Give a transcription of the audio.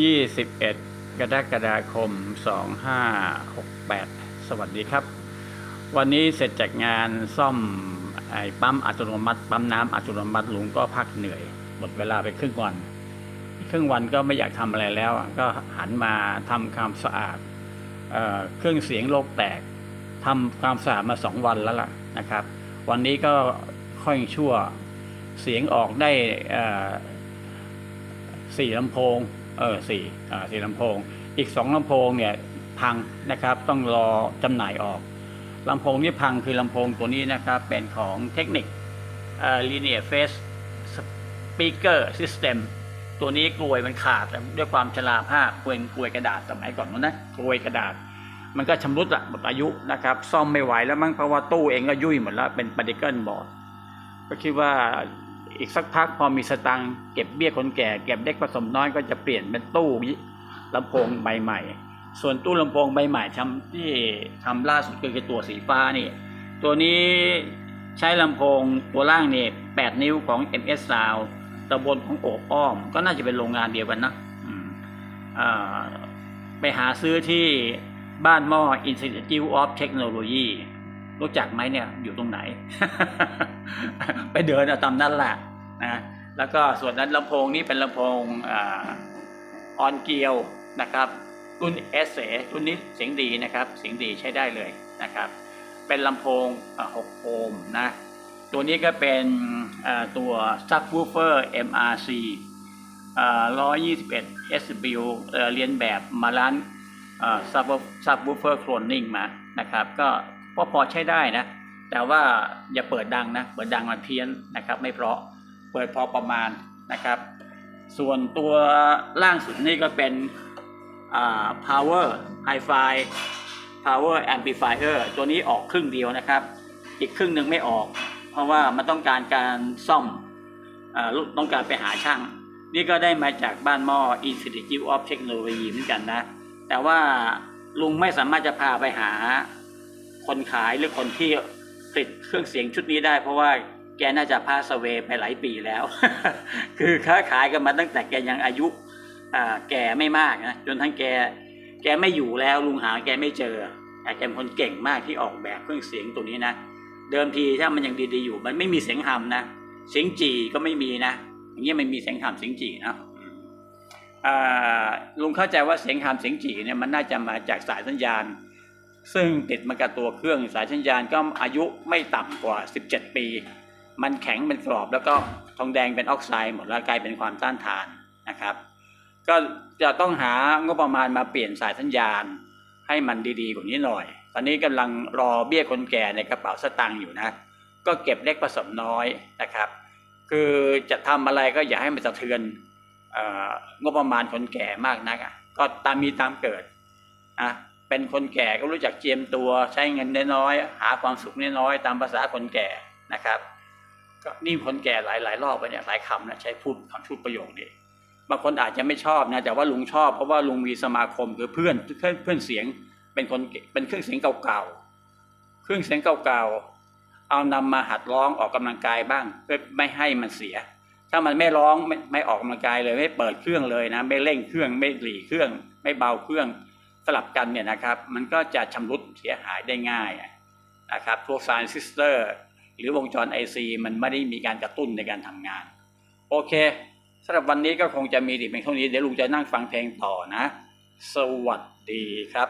ยี่สิบเอ็ดกรกฎาคมสองห้าหกแปดสวัสดีครับ วันนี้เสร็จจากงานซ่อมไอ้ปั๊มอัตโนมัติ ปั๊มน้ำอัตโนมัติลุงก็พักเหนื่อย หมดเวลาไปครึ่งวัน ครึ่งวันก็ไม่อยากทำอะไรแล้ว ก็หันมาทำความสะอาดเอเครื่องเสียงโลกแตกทำความสะอาดมาสองวันแล้วล่ะนะครับ วันนี้ก็ค่อยชั่วเสียงออกได้สี่ลำโพงเออสี่สี่ลำโพง อีกสองลำโพงเนี่ยพังนะครับต้องรอจำหน่ายออกลำโพงที่พังคือลำโพงตัวนี้นะครับ เป็นของเทคนิคเอ่อ linear phase speaker system ตัวนี้กลวยมันขาดด้วยความชราภาพกลวยกลวยกระดาษสมัยก่อนนู้นนะกลวยกระดาษ มันก็ชำรุดอะหมดอายุนะครับ ซ่อมไม่ไหวแล้วมั้งเพราะว่าตู้เองก็ยุ่ยหมดแล้วเป็นปฏิเกิลบอร์ดก็คิดว่าอีกสักพักพอมีสตังเก็บเบี้ยคนแก่เก็บเด็กผสมน้อยก็จะเปลี่ยนเป็นตู้ลำโพงใบใหม่ ส่วนตู้ลำโพงใบใหม่ทำที่ทำล่าสุดคือตัวสีฟ้านี่ ตัวนี้ใช้ลำโพงตัวล่างนี่8นิ้วของ MS Sound ตะบนของโอบอ้อม ก็น่าจะเป็นโรงงานเดียวกันนะไปหาซื้อที่บ้านหม้อ Institute of Technology รู้จักไหมเนี่ยอยู่ตรงไหน ไปเดินเอาตามนั่นแหละนะแล้วก็ส่วนนั้นลำโพงนี้เป็นลำโพงออนเกียวนะครับรุ่นเอสเอรุ่นนี้เสียงดีนะครับ เสียงดีใช้ได้เลยนะครับ เป็นลำโพง 6 โอห์มนะ ตัวนี้ก็เป็นตัว subwoofer MRC 121 SW เอ่อเรียนแบบมาร้านอ่า sub- subwoofer cloning มานะครับ ก็พอพอใช้ได้นะ แต่ว่าอย่าเปิดดังนะ เปิดดังมันเพี้ยนนะครับ ไม่เพราะเปิดพอประมาณนะครับ ส่วนตัวล่างสุดนี่ก็เป็น power hi-fi power amplifier ตัวนี้ออกครึ่งเดียวนะครับ อีกครึ่งหนึ่งไม่ออก เพราะว่ามันต้องการการซ่อมอต้องการไปหาช่าง นี่ก็ได้มาจากบ้านหม้อ Institute of Technology เหมือนกันนะ แต่ว่าลุงไม่สามารถจะพาไปหาคนขายหรือคนที่ผลิตเครื่องเสียงชุดนี้ได้ เพราะว่าแกน่าจะพาสเวย์ไปหลายปีแล้ว คือค้าขายกันมาตั้งแต่แกยังอายุแก่ไม่มากนะจนทั้งแกแกไม่อยู่แล้วลุงหาแกไม่เจอแต่แกเป็นคนเก่งมากที่ออกแบบเครื่องเสียงตัวนี้นะ เดิมทีถ้ามันยังดีๆอยู่ มันไม่มีเสียงหำนะเสียงจีก็ไม่มีนะอย่างเงี้ยมันมีเสียงหำเสียงจีนะลุงเข้าใจว่าเสียงหำเสียงจีเนี่ยมันน่าจะมาจากสายสัญญาณ ซึ่งติดมากับตัวเครื่องสายสัญญาณก็อายุไม่ต่ำกว่า 17 ปี มันแข็งเป็นกรอบแล้วก็ทองแดงเป็นออกไซด์หมดแล้วกลายเป็นความต้านทานนะครับ ก็จะต้องหางบประมาณมาเปลี่ยนสายสัญญาณให้มันดีๆกว่านี้หน่อย ตอนนี้กำลังรอเบี้ยคนแก่ในกระเป๋าสตางค์อยู่นะ ก็เก็บเล็กผสมน้อยนะครับ คือจะทำอะไรก็อย่าให้มันสะเทือนองบประมาณคนแก่มากนักอะก็ตามมีตามเกิดอะเป็นคนแก่ก็รู้จักเจียมตัวใช้เงินน้อยๆหาความสุขน้อยๆตามภาษาคนแก่นะครับก็นี่คนแก่หลายๆรอบไปเนี่ยหลายคำนะใช้พูดคำพูดประโยคนี้บางคนอาจจะไม่ชอบนะแต่ว่าลุงชอบเพราะว่าลุงมีสมาคมคือเพื่อนเพื่อนเพื่อนเสียง เป็นคนเป็นเครื่องเสียงเก่าๆ เครื่องเสียงเก่าๆ เอานำมาหัดร้องออกกำลังกายบ้าง เพื่อไม่ให้มันเสีย ถ้ามันไม่ร้องไม่ไม่ออกกำลังกายเลย ไม่เปิดเครื่องเลยนะ ไม่เร่งเครื่องไม่หลีเครื่อง ไม่เบาเครื่องสลับกันเนี่ยนะครับ มันก็จะชำรุดเสียหายได้ง่ายนะครับพวกไซน์ซิสเตอร์หรือวงจร IC มันไม่ได้มีการกระตุ้นในการทำงาน โอเคสำหรับวันนี้ก็คงจะมีดีเพียงเท่านี้เดี๋ยวลุงจะนั่งฟังเพลงต่อนะ สวัสดีครับ